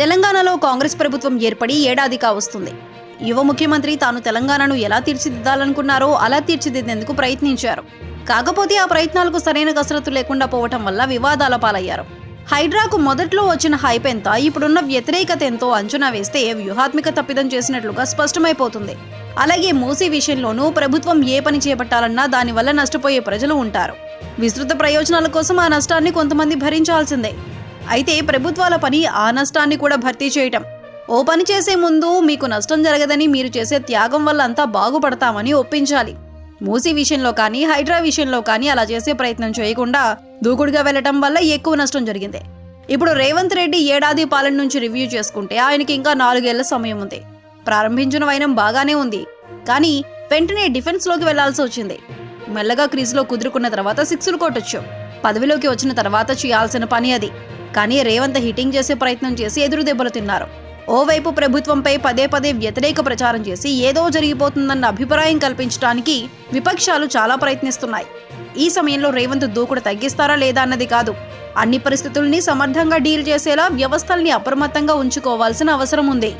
తెలంగాణలో కాంగ్రెస్ ప్రభుత్వం ఏర్పడి ఏడాది కావస్తుంది యువ ముఖ్యమంత్రి తాను తెలంగాణను ఎలా తీర్చిదిద్దాలనుకున్నారో అలా తీర్చిదిద్దేందుకు ప్రయత్నించారు. కాకపోతే ఆ ప్రయత్నాలకు సరైన కసరత్తు లేకుండా పోవటం వల్ల వివాదాల పాలయ్యారు. హైడ్రాకు మొదట్లో వచ్చిన హైప్ ఎంత ఇప్పుడున్న వ్యతిరేకత ఎంతో అంచనా వేస్తే వ్యూహాత్మక తప్పిదం చేసినట్లుగా స్పష్టమైపోతుంది. అలాగే మూసీ విషయంలోనూ ప్రభుత్వం ఏ పని చేపట్టాలన్నా దానివల్ల నష్టపోయే ప్రజలు ఉంటారు. విస్తృత ప్రయోజనాల కోసం ఆ నష్టాన్ని కొంతమంది భరించాల్సిందే. అయితే ప్రభుత్వాల పని ఆ నష్టాన్ని కూడా భర్తీ చేయటం. ఓ పని చేసే ముందు మీకు నష్టం జరగదని మీరు చేసే త్యాగం వల్ల అంతా బాగుపడతామని ఒప్పించాలి. మూసీ విషయంలో కానీ హైడ్రా విషయంలో కానీ అలా చేసే ప్రయత్నం చేయకుండా దూకుడుగా వెళ్ళటం వల్ల ఎక్కువ నష్టం జరిగింది. ఇప్పుడు రేవంత్ రెడ్డి ఏడాది పాలన నుంచి రివ్యూ చేసుకుంటే ఆయనకి ఇంకా నాలుగేళ్ళ సమయం ఉంది. ప్రారంభించిన వైనం బాగానే ఉంది. కానీ వెంటనే డిఫెన్స్లోకి వెళ్ళాల్సి వచ్చింది. మెల్లగా క్రీజ్లో కుదురుకున్న తర్వాత సిక్స్లు కొట్టొచ్చు. పదవిలోకి వచ్చిన తర్వాత చేయాల్సిన పని అది. కానీ రేవంత్ హిట్టింగ్ చేసే ప్రయత్నం చేసి ఎదురు దెబ్బలు తిన్నారు. ఓవైపు ప్రభుత్వంపై పదే పదే వ్యతిరేక ప్రచారం చేసి ఏదో జరిగిపోతుందన్న అభిప్రాయం కల్పించడానికి విపక్షాలు చాలా ప్రయత్నిస్తున్నాయి. ఈ సమయంలో రేవంత్ దూకుడు తగ్గిస్తారా లేదా అన్నది కాదు. అన్ని పరిస్థితుల్ని సమర్థంగా డీల్ చేసేలా వ్యవస్థల్ని అప్రమత్తంగా ఉంచుకోవాల్సిన అవసరం ఉంది.